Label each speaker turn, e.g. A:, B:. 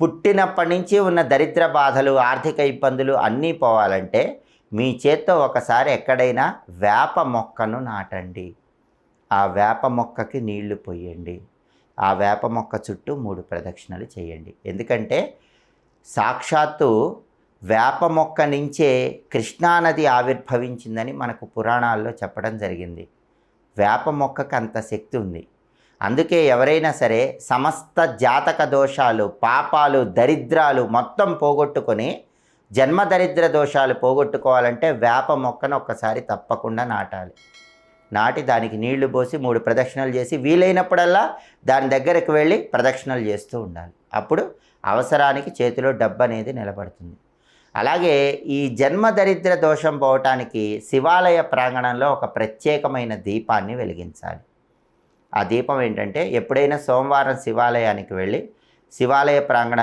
A: పుట్టినప్పటి నుంచి ఉన్న దరిద్ర బాధలు ఆర్థిక ఇబ్బందులు అన్నీ పోవాలంటే మీ చేత్తో ఒకసారి ఎక్కడైనా వేప మొక్కను నాటండి. ఆ వేప మొక్కకి నీళ్ళు పోయండి. ఆ వేప మొక్క చుట్టూ మూడు ప్రదక్షిణలు చేయండి. ఎందుకంటే సాక్షాత్తు వేప మొక్క నుంచే కృష్ణానది ఆవిర్భవించిందని మనకు పురాణాల్లో చెప్పడం జరిగింది. వేప మొక్కకు అంత శక్తి ఉంది. అందుకే ఎవరైనా సరే సమస్త జాతక దోషాలు పాపాలు దరిద్రాలు మొత్తం పోగొట్టుకొని జన్మ దరిద్ర దోషాలు పోగొట్టుకోవాలంటే వేప మొక్కను ఒక్కసారి తప్పకుండా నాటాలి. నాటి దానికి నీళ్ళు పోసి మూడు ప్రదక్షిణలు చేసి వీలైనప్పుడల్లా దాని దగ్గరకు వెళ్ళి ప్రదక్షిణలు చేస్తూ ఉండాలి. అప్పుడు అవసరానికి చేతిలో డబ్బు అనేది నిలబడుతుంది. అలాగే ఈ జన్మ దరిద్ర దోషం పోవటానికి శివాలయ ప్రాంగణంలో ఒక ప్రత్యేకమైన దీపాన్ని వెలిగించాలి. ఆ దీపం ఏంటంటే ఎప్పుడైనా సోమవారం శివాలయానికి వెళ్ళి శివాలయ ప్రాంగణం